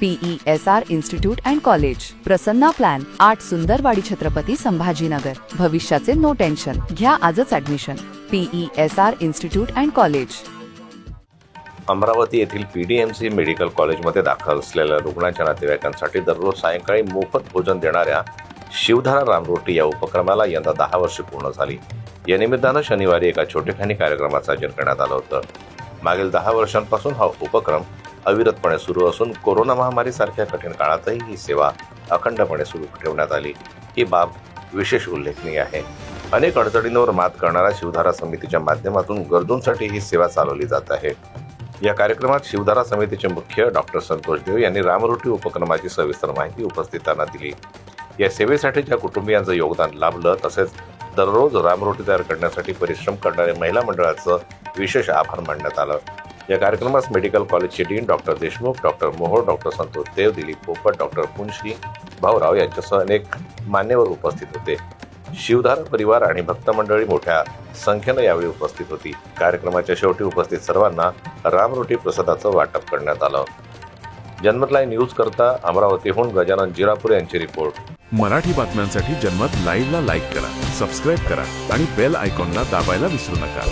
P E S R institute and college Prasanna plan आठ सुंदरवाडी छत्रपती संभाजीनगर. भविष्याचे no tension घ्या आजच admission P E S R institute and college. Amravati येथील P D M C medical कॉलेजमध्ये दाखल असलेल्या रुग्णाच्या नातेवाईकांसाठी दररोज सायंकाळी मोफत भोजन देणाऱ्या शिवधारा रामरोटी या उपक्रमाला यंदा दहा वर्षे पूर्ण झाली. या निमित्तानं शनिवारी एका छोटेखानी कार्यक्रमाचं आयोजन करण्यात आलं होतं. मागील दहा वर्षांपासून हा उपक्रम अविरतपणे सुरू असून कोरोना महामारीसारख्या कठीण काळातही ही सेवा अखंडपणे सुरू ठेवण्यात आली. ही बाब विशेष उल्लेखनीय आहे. अनेक अडचणींवर मात करणाऱ्या शिवधारा समितीच्या माध्यमातून गरजूंसाठी ही सेवा चालवली जात आहे. या कार्यक्रमात शिवधारा समितीचे मुख्य डॉक्टर संतोष देव यांनी रामरोटी उपक्रमाची सविस्तर माहिती उपस्थितांना दिली. या सेवेसाठी ज्या कुटुंबियांचं योगदान लाभलं तसेच दररोज रामरोटी तयार करण्यासाठी परिश्रम करणाऱ्या महिला मंडळाचं विशेष आभार मानण्यात आलं. या कार्यक्रमास मेडिकल कॉलेजचे dean doctor Deshmukh doctor Mohol doctor Santosh Dev Dilip Popat doctor Punshi Bhaurao यांच्यासह अनेक मान्यवर उपस्थित होते. शिवधार परिवार आणि भक्त मंडळी मोठ्या संख्येनं यावेळी उपस्थित होती. कार्यक्रमाच्या शेवटी उपस्थित सर्वांना रामरोटी प्रसादाचं वाटप करण्यात आलं. जन्मतलाय न्यूज करता अमरावतीहून गजानन जिरापूर यांची रिपोर्ट. मराठी बातम्यांसाठी जन्मत लाईव्हला लाईक करा सबस्क्राईब करा आणि बेल आयकॉनला दाबायला विसरू नका.